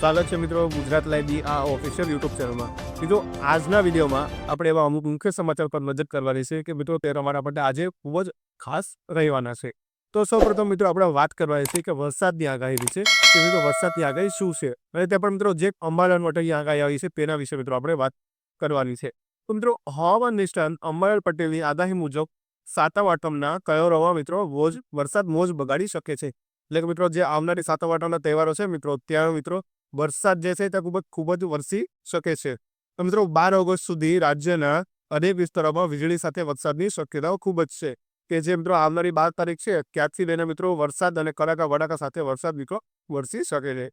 સ્વાગત છે મિત્રો ગુજરાત લાઈવની આ ઓફિશિયલ યુટ્યુબ ચેનલમાં મિત્રો, આજના વિડીયોમાં આપણે એવા અમુક મુખ્ય સમાચાર પર નજર કરવાની છે કે મિત્રો તે અમારા માટે આજે ખૂબ જ ખાસ રહેવાના છે. તો સૌપ્રથમ મિત્રો, આપણે વાત કરવાની છે કે વરસાદની આગાહી વિશે. કે મિત્રો, વરસાદની આગાહી શું છે? અને તે પણ મિત્રો, જે અંબાલાલ પટેલની આગાહી આવી છે તેના વિશે મિત્રો, આપણે વાત કરવાની છે. તો મિત્રો, હવામાન નિષ્ણાંત અંબાલાલ પટેલની આગાહી મુજબ સાતમ આઠમના કયો રવા મિત્રો મોજ વરસાદ મોજ બગાડી શકે છે. એટલે કે મિત્રો, જે આવનારી સાતમ આઠમના તહેવારો છે મિત્રો, ત્યાં મિત્રો વરસાદ જે છે તે ખૂબ જ ખૂબ જ વરસી શકે છે. મિત્રો, બાર ઓગસ્ટ સુધી રાજ્યના અનેક વિસ્તારોમાં વીજળી સાથે વરસાદની શક્યતાઓ ખૂબ જ છે. કે જે મિત્રો આવનારી બાર તારીખ છે, ત્યારથી લઈને મિત્રો વરસાદ અને કડાકા વડાકા સાથે વરસાદ મિત્રો વરસી શકે છે.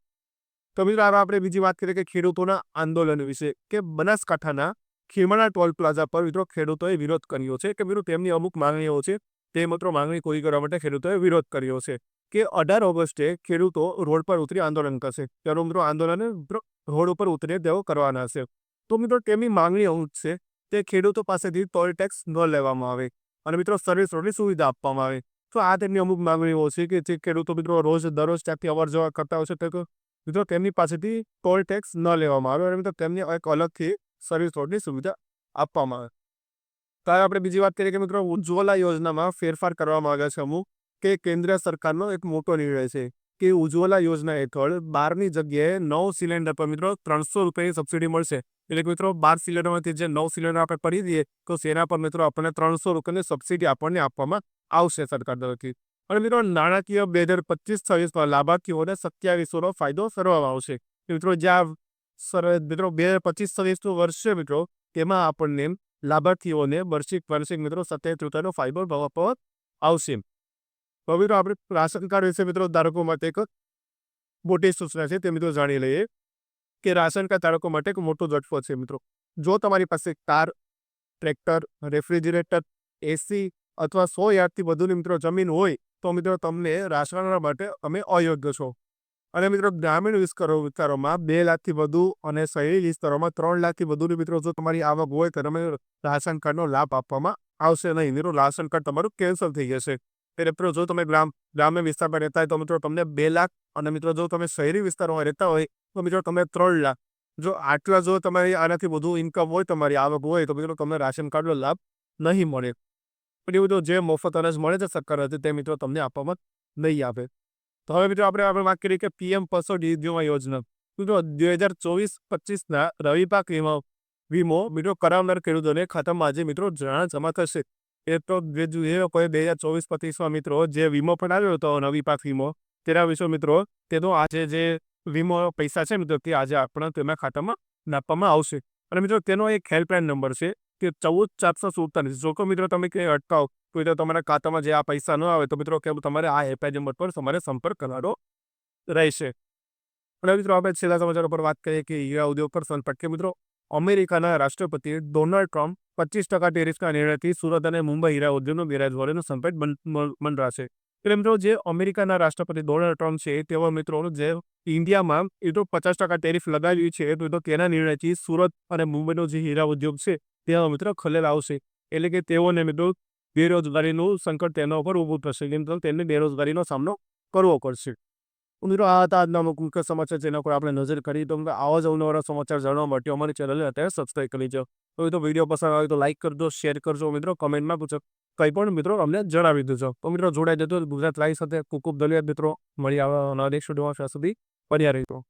તો મિત્રો હવે આપણે બીજી વાત કરીએ કે ખેડૂતોના આંદોલન વિશે. કે બનાસકાંઠાના ખીમણા ટોલ પ્લાઝા પર મિત્રો ખેડૂતોએ વિરોધ કર્યો છે. કે મિત્રો, તેમની અમુક માંગણીઓ છે, તે મિત્રો માંગણી પૂરી કરવા માટે ખેડૂતોએ વિરોધ કર્યો છે. કે અઢાર ઓગસ્ટે ખેડૂતો રોડ પર ઉતરી આંદોલન કરશે. ત્યારે મિત્રો, આંદોલન રોડ ઉપર ઉતરી તેઓ કરવાના છે તો મિત્રો, તેમની માંગણી એવું છે તે ખેડૂતો પાસેથી ટોલ ટેક્સ ન લેવામાં આવે અને મિત્રો, સર્વિસ રોડની સુવિધા આપવામાં આવે. તો આ તેમની અમુક માંગણીઓ છે કે જે ખેડૂતો મિત્રો રોજ દરરોજ ત્યાંથી અવર જવર કરતા હોય છે, તો મિત્રો તેમની પાસેથી ટોલ ટેક્સ ન લેવામાં આવે અને મિત્રો, તેમને એક અલગથી સર્વિસ રોડની સુવિધા આપવામાં આવે. ત્યારે આપણે બીજી વાત કરીએ કે મિત્રો, ઉજ્જવલા યોજનામાં ફેરફાર કરવામાં આવ્યા છે અમુક. કે કેન્દ્ર સરકારનો એક મોટો નિર્ણય છે કે ઉજ્જવલા યોજના હેઠળ બારની જગ્યાએ નવ સિલિન્ડર પર મિત્રો ત્રણસો રૂપિયાની સબસિડી મળશે. એટલે કે મિત્રો બાર સિલિન્ડરમાંથી જે નવ સિલિન્ડર આપણે કરી દઈએ તો તેના પર મિત્રો આપણને ત્રણસો રૂપિયાની સબસિડી આપણને આપવામાં આવશે સરકાર તરફથી. અને મિત્રો નાણાકીય બે હજાર પચીસ છવ્વીસમાં લાભાર્થીઓને સત્યાવીસોનો ફાયદો કરવામાં આવશે. મિત્રો જ્યાં મિત્રો બે હજાર પચીસ છવ્વીસનું વર્ષ મિત્રો, તેમાં આપણને લાભાર્થીઓને વાર્ષિક વાર્ષિક મિત્રો સત્યાવીસ રૂપિયાનો ફાયદો આપવામાં આવશે. તો મિત્રો આપણે રાશન કાર્ડ વિશે મિત્રો ધારકો માટે એક મોટી સૂચના છે તે મિત્રો જાણી લઈએ કે રાશન કાર્ડ ધારકો માટે એક મોટો ઝટકો છે મિત્રો. જો તમારી પાસે કાર, ટ્રેક્ટર, રેફ્રિજરેટર, એસી અથવા સો યાર્ડથી વધુની મિત્રો જમીન હોય તો મિત્રો તમને રાશન માટે અમે અયોગ્ય છો. અને મિત્રો ગ્રામીણ વિસ્તારો વિસ્તારોમાં બે લાખથી વધુ અને શહેરી વિસ્તારોમાં ત્રણ લાખથી વધુની મિત્રો જો તમારી આવક હોય તો તમે રાશન કાર્ડનો લાભ આપવામાં આવશે નહીં. મિત્રો રાશન કાર્ડ તમારું કેન્સલ થઈ જશે. એટલે મિત્રો જો તમે ગ્રામ, ગ્રામ્ય વિસ્તારમાં રહેતા હોય તો મિત્રો તમને બે લાખ અને મિત્રો જો તમે શહેરી વિસ્તારોમાં રહેતા હોય તો મિત્રો તમે ત્રણ લાખ. જો આટલા જો તમારી આનાથી વધુ ઇન્કમ હોય, તમારી આવક હોય તો મિત્રો તમને રાશન કાર્ડનો લાભ નહીં મળે. પણ એવું તો જે મફત અનાજ મળે છે સરકાર હતી તે મિત્રો તમને આપવામાં નહીં આપે તો હવે મિત્રો આપણે આપણે વાત કરીએ કે પીએમ પશુ વીમા યોજના. મિત્રો બે હજાર ચોવીસ પચીસના રવિ પાક વીમા, વીમો મિત્રો કરાવનાર ખેડૂતોને ખાતામાં આજે મિત્રો જણા જમા થશે. એ તો જે લોકોએ બે હજાર ચોવીસ પચીસમાં મિત્રો, જે વીમો પણ આવ્યો હતો નવી પાક વીમો, તેના વિશે મિત્રો, તેનો આજે જે વીમો પૈસા છે મિત્રો, તે આજે આપણા તેના ખાતામાં નાખવામાં આવશે. અને મિત્રો, તેનો એક હેલ્પલાઇન નંબર છે કે ચૌદ ચારસો સુડતાલીસ. જો કે મિત્રો, તમે કંઈ અટકાવ તો તો તમારા ખાતામાં જે આ પૈસા ન આવે, તો મિત્રો, કે તમારે આ હેલ્પલાઇન નંબર પર તમારે સંપર્ક કરવાનો રહેશે. અને મિત્રો, આપણે છેલ્લા સમાચાર પર વાત કરીએ કે હીરા ઉદ્યોગ પર સંપર્ક. કે મિત્રો અમેરિકાના રાષ્ટ્રપતિ ડોનાલ્ડ ટ્રમ્પ પચીસ ટકા ટેરિફના નિર્ણયથી સુરત અને મુંબઈ હીરા ઉદ્યોગનો બેરોજગારીનો સંપેટ મંડરાશે. એટલે મિત્રો જે અમેરિકાના રાષ્ટ્રપતિ ડોનાલ્ડ ટ્રમ્પ છે, તેવા મિત્રો જે ઇન્ડિયામાં એ તો પચાસ ટકા ટેરિફ લગાવ્યું છે, તો તો તેના નિર્ણયથી સુરત અને મુંબઈનો જે હીરા ઉદ્યોગ છે, તેમાં મિત્રો ખલેલ આવશે. એટલે કે તેઓને મિત્રો બેરોજગારીનું સંકટ તેના ઉપર ઊભું થશે કેમ તેમને બેરોજગારીનો સામનો કરવો પડશે. મિત્રો આ હતા આજના અમુક મુખ્ય સમાચાર જેના પર આપણે નજર કરી તો આવા જ અવનવરા સમાચાર જાણવા માટે અમારી ચેનલને અત્યારે સબસ્ક્રાઈબ કરી લેજો. તો મિત્રો વીડિયો પસંદ આવે તો લાઈક કરજો શેર કરજો, મિત્રો કમેન્ટમાં પૂછો. કંઈ પણ મિત્રો અમને જણાવી દેજો. તો મિત્રો જોડાઈ જતો ગુજરાત લાઈવ સાથે. ખૂબ ખૂબ ધન્યવાદ મિત્રો. મળી આવવાના નેક્સ્ટ વિડીયોમાં સુધી પડ્યા રહીતો